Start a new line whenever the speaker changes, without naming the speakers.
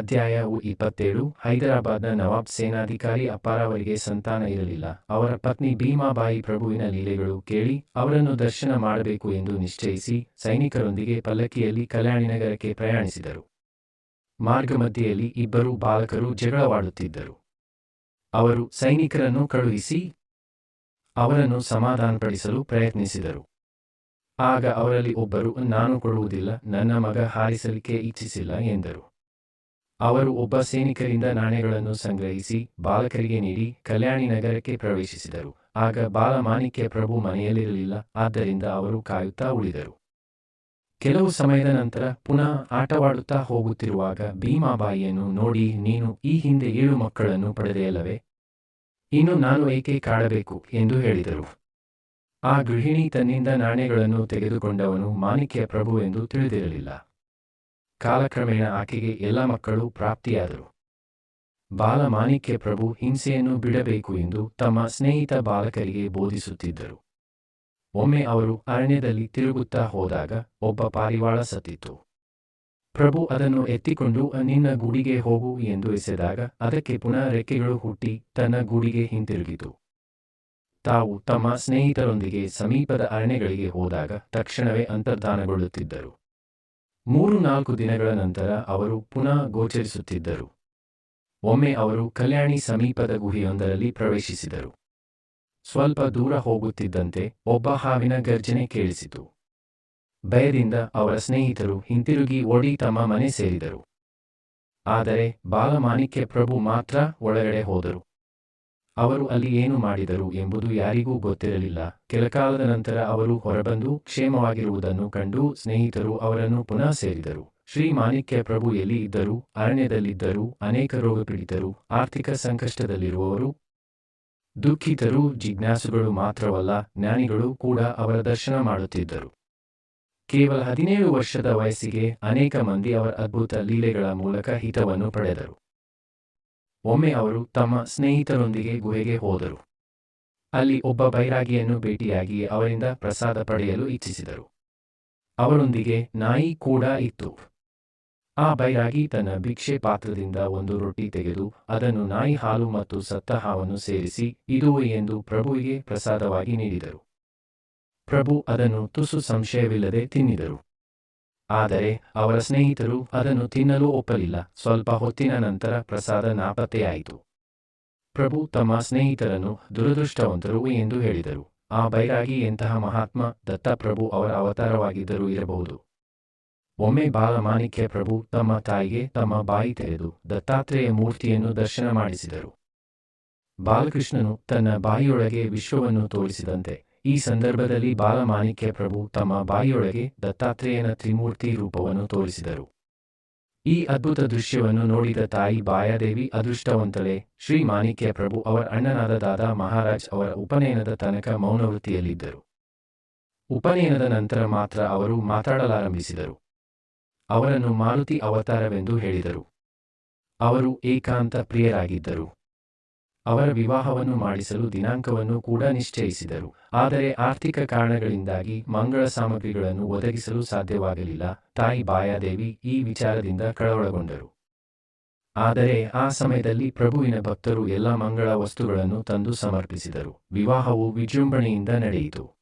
ಅಧ್ಯಾಯವು ಇಪ್ಪತ್ತೇಳು, ಹೈದರಾಬಾದ್ನ ನವಾಬ್ ಸೇನಾಧಿಕಾರಿ ಅಪಾರ ಅವರಿಗೆ ಸಂತಾನ ಇರಲಿಲ್ಲ. ಅವರ ಪತ್ನಿ ಭೀಮಾಬಾಯಿ ಪ್ರಭುವಿನ ಲೀಲೆಗಳು ಕೇಳಿ ಅವರನ್ನು ದರ್ಶನ ಮಾಡಬೇಕು ಎಂದು ನಿಶ್ಚಯಿಸಿ ಸೈನಿಕರೊಂದಿಗೆ ಪಲ್ಲಕ್ಕಿಯಲ್ಲಿ ಕಲ್ಯಾಣಿನಗರಕ್ಕೆ ಪ್ರಯಾಣಿಸಿದರು. ಮಾರ್ಗ ಮಧ್ಯೆಯಲ್ಲಿ ಇಬ್ಬರು ಬಾಲಕರು ಜಗಳವಾಡುತ್ತಿದ್ದರು. ಅವರು ಸೈನಿಕರನ್ನು ಕಳುಹಿಸಿ ಅವರನ್ನು ಸಮಾಧಾನಪಡಿಸಲು ಪ್ರಯತ್ನಿಸಿದರು. ಆಗ ಅವರಲ್ಲಿ ಒಬ್ಬರು, ನಾನು ಕೊಡುವುದಿಲ್ಲ, ನನ್ನ ಮಗ ಹಾರಿಸಲಿಕ್ಕೆ ಇಚ್ಛಿಸಿಲ್ಲ, ಎಂದರು. ಅವರು ಒಬ್ಬ ಸೈನಿಕರಿಂದ ನಾಣ್ಯಗಳನ್ನು ಸಂಗ್ರಹಿಸಿ ಬಾಲಕರಿಗೆ ನೀಡಿ ಕಲ್ಯಾಣಿ ನಗರಕ್ಕೆ ಪ್ರವೇಶಿಸಿದರು. ಆಗ ಬಾಲ ಮಾಣಿಕ್ಯ ಪ್ರಭು ಮನೆಯಲ್ಲಿರಲಿಲ್ಲ. ಆದ್ದರಿಂದ ಅವರು ಕಾಯುತ್ತಾ ಉಳಿದರು. ಕೆಲವು ಸಮಯದ ನಂತರ ಪುನಃ ಆಟವಾಡುತ್ತಾ ಹೋಗುತ್ತಿರುವಾಗ ಭೀಮಾಬಾಯಿಯನ್ನು ನೋಡಿ, ನೀನು ಈ ಹಿಂದೆ ಏಳು ಮಕ್ಕಳನ್ನು ಪಡೆದೆಯಲ್ಲವೇ? ಇನ್ನು ನಾನು ಏಕೆ ಕಾಡಬೇಕು? ಎಂದು ಹೇಳಿದರು. ಆ ಗೃಹಿಣಿ ತನ್ನಿಂದ ನಾಣ್ಯಗಳನ್ನು ತೆಗೆದುಕೊಂಡವನು ಮಾಣಿಕ್ಯ ಪ್ರಭು ಎಂದು ತಿಳಿದಿರಲಿಲ್ಲ. ಕಾಲಕ್ರಮೇಣ ಆಕೆಗೆ ಎಲ್ಲ ಮಕ್ಕಳು ಪ್ರಾಪ್ತಿಯಾದರು. ಬಾಲಮಾಣಿಕ್ಯ ಪ್ರಭು ಹಿಂಸೆಯನ್ನು ಬಿಡಬೇಕು ಎಂದು ತಮ್ಮ ಸ್ನೇಹಿತ ಬಾಲಕರಿಗೆ ಬೋಧಿಸುತ್ತಿದ್ದರು. ಒಮ್ಮೆ ಅವರು ಅರಣ್ಯದಲ್ಲಿ ತಿರುಗುತ್ತಾ ಹೋದಾಗ ಒಬ್ಬ ಪಾರಿವಾಳ ಸತ್ತಿತ್ತು ಪ್ರಭು ಅದನ್ನು ಎತ್ತಿಕೊಂಡು, ನಿನ್ನ ಗೂಡಿಗೆ ಹೋಗು ಎಂದು ಎಸೆದಾಗ ಅದಕ್ಕೆ ಪುನಃ ರೆಕ್ಕೆಗಳು ಹುಟ್ಟಿ ತನ್ನ ಗೂಡಿಗೆ ಹಿಂತಿರುಗಿತು. ತಾವು ತಮ್ಮ ಸ್ನೇಹಿತರೊಂದಿಗೆ ಸಮೀಪದ ಅರಣ್ಯಗಳಿಗೆ ಹೋದಾಗ ತಕ್ಷಣವೇ ಅಂತರ್ಧಾನಗೊಳ್ಳುತ್ತಿದ್ದರು. ಮೂರು ನಾಲ್ಕು ದಿನಗಳ ನಂತರ ಅವರು ಪುನಃ ಗೋಚರಿಸುತ್ತಿದ್ದರು. ಒಮ್ಮೆ ಅವರು ಕಲ್ಯಾಣಿ ಸಮೀಪದ ಗುಹೆಯೊಂದರಲ್ಲಿ ಪ್ರವೇಶಿಸಿದರು. ಸ್ವಲ್ಪ ದೂರ ಹೋಗುತ್ತಿದ್ದಂತೆ ಒಬ್ಬ ಹಾವಿನ ಗರ್ಜನೆ ಕೇಳಿಸಿತು. ಭಯದಿಂದ ಅವರ ಸ್ನೇಹಿತರು ಹಿಂತಿರುಗಿ ಓಡಿ ತಮ್ಮ ಮನೆ ಸೇರಿದರು. ಆದರೆ ಬಾಲಮಾಣಿಕ್ಯ ಪ್ರಭು ಮಾತ್ರ ಒಳಗಡೆ ಹೋದರು. ಅವರು ಅಲ್ಲಿ ಏನು ಮಾಡಿದರು ಎಂಬುದು ಯಾರಿಗೂ ಗೊತ್ತಿರಲಿಲ್ಲ. ಕೆಲಕಾಲದ ನಂತರ ಅವರು ಹೊರಬಂದು ಕ್ಷೇಮವಾಗಿರುವುದನ್ನು ಕಂಡು ಸ್ನೇಹಿತರು ಅವರನ್ನು ಪುನಃ ಸೇರಿದರು. ಶ್ರೀ ಮಾಣಿಕ್ಯ ಪ್ರಭು ಎಲ್ಲಿ ಇದ್ದರು, ಅರಣ್ಯದಲ್ಲಿದ್ದರು, ಅನೇಕ ರೋಗಪೀಡಿತರು ಆರ್ಥಿಕ ಸಂಕಷ್ಟದಲ್ಲಿರುವವರು, ದುಃಖಿತರು, ಜಿಜ್ಞಾಸುಗಳು ಮಾತ್ರವಲ್ಲ, ಜ್ಞಾನಿಗಳು ಕೂಡ ಅವರ ದರ್ಶನ ಮಾಡುತ್ತಿದ್ದರು. ಕೇವಲ ಹದಿನೇಳು ವರ್ಷದ ವಯಸ್ಸಿಗೆ ಅನೇಕ ಮಂದಿ ಅವರ ಅದ್ಭುತ ಲೀಲೆಗಳ ಮೂಲಕ ಹಿತವನ್ನು ಪಡೆದರು. ಒಮ್ಮೆ ಅವರು ತಮ್ಮ ಸ್ನೇಹಿತರೊಂದಿಗೆ ಗುಹೆಗೆ ಹೋದರು. ಅಲ್ಲಿ ಒಬ್ಬ ಬೈರಾಗಿಯನ್ನು ಭೇಟಿಯಾಗಿ ಅವರಿಂದ ಪ್ರಸಾದ ಪಡೆಯಲು ಇಚ್ಛಿಸಿದರು. ಅವರೊಂದಿಗೆ ನಾಯಿ ಕೂಡ ಇತ್ತು. ಆ ಬೈರಾಗಿ ತನ್ನ ಭಿಕ್ಷೆ ಪಾತ್ರದಿಂದ ಒಂದು ರೊಟ್ಟಿ ತೆಗೆದು ಅದನ್ನು ನಾಯಿ ಹಾಲು ಮತ್ತು ಸತ್ತ ಹಾವನ್ನು ಸೇರಿಸಿ, ಇದು ಎಂದು ಪ್ರಭುವಿಗೆ ಪ್ರಸಾದವಾಗಿ ನೀಡಿದರು. ಪ್ರಭು ಅದನ್ನು ತುಸು ಸಂಶಯವಿಲ್ಲದೆ ತಿನ್ನಿದರು. ಆದರೆ ಅವರ ಸ್ನೇಹಿತರು ಅದನ್ನು ತಿನ್ನಲು ಒಪ್ಪಲಿಲ್ಲ. ಸ್ವಲ್ಪ ಹೊತ್ತಿನ ನಂತರ ಪ್ರಸಾದ ನಾಪತ್ತೆಯಾಯಿತು. ಪ್ರಭು ತಮ್ಮ ಸ್ನೇಹಿತರನ್ನು ದುರದೃಷ್ಟವಂತರು ಎಂದು ಹೇಳಿದರು. ಆ ಬೈರಾಗಿ ಎಂತಹ ಮಹಾತ್ಮ, ದತ್ತಪ್ರಭು ಅವರ ಅವತಾರವಾಗಿದ್ದರೂ ಇರಬಹುದು. ಒಮ್ಮೆ ಬಾಲಮಾಣಿಕ್ಯ ಪ್ರಭು ತಮ್ಮ ತಾಯಿಗೆ ತಮ್ಮ ಬಾಯಿ ತೆರೆದು ದತ್ತಾತ್ರೇಯ ಮೂರ್ತಿಯನ್ನು ದರ್ಶನ ಮಾಡಿಸಿದರು. ಬಾಲಕೃಷ್ಣನು ತನ್ನ ಬಾಯಿಯೊಳಗೆ ವಿಶ್ವವನ್ನು ತೋರಿಸಿದಂತೆ ಈ ಸಂದರ್ಭದಲ್ಲಿ ಬಾಲಮಾಣಿಕ್ಯ ಪ್ರಭು ತಮ್ಮ ಬಾಯಿಯೊಳಗೆ ದತ್ತಾತ್ರೇಯನ ತ್ರಿಮೂರ್ತಿ ರೂಪವನ್ನು ತೋರಿಸಿದರು. ಈ ಅದ್ಭುತ ದೃಶ್ಯವನ್ನು ನೋಡಿದ ತಾಯಿ ಬಾಯಾದೇವಿ ಅದೃಷ್ಟವಂತಳೆ. ಶ್ರೀ ಮಾಣಿಕ್ಯ ಪ್ರಭು ಅವರ ಅಣ್ಣನಾದ ದಾದಾ ಮಹಾರಾಜ್ ಅವರ ಉಪನಯನದ ತನಕ ಮೌನವೃತ್ತಿಯಲ್ಲಿದ್ದರು. ಉಪನಯನದ ನಂತರ ಮಾತ್ರ ಅವರು ಮಾತಾಡಲಾರಂಭಿಸಿದರು. ಅವರನ್ನು ಮಾರುತಿ ಅವತಾರವೆಂದು ಹೇಳಿದರು. ಅವರು ಏಕಾಂತ ಪ್ರಿಯರಾಗಿದ್ದರು. ಅವರ ವಿವಾಹವನ್ನು ಮಾಡಿಸಲು ದಿನಾಂಕವನ್ನು ಕೂಡ ನಿಶ್ಚಯಿಸಿದರು. ಆದರೆ ಆರ್ಥಿಕ ಕಾರಣಗಳಿಂದಾಗಿ ಮಂಗಳ ಸಾಮಗ್ರಿಗಳನ್ನು ಒದಗಿಸಲು ಸಾಧ್ಯವಾಗಲಿಲ್ಲ. ತಾಯಿ ಬಾಯಾದೇವಿ ಈ ವಿಚಾರದಿಂದ ಕಳವಳಗೊಂಡರು. ಆದರೆ ಆ ಸಮಯದಲ್ಲಿ ಪ್ರಭುವಿನ ಭಕ್ತರು ಎಲ್ಲ ಮಂಗಳ ವಸ್ತುಗಳನ್ನು ತಂದು ಸಮರ್ಪಿಸಿದರು. ವಿವಾಹವು ವಿಜೃಂಭಣೆಯಿಂದ ನಡೆಯಿತು.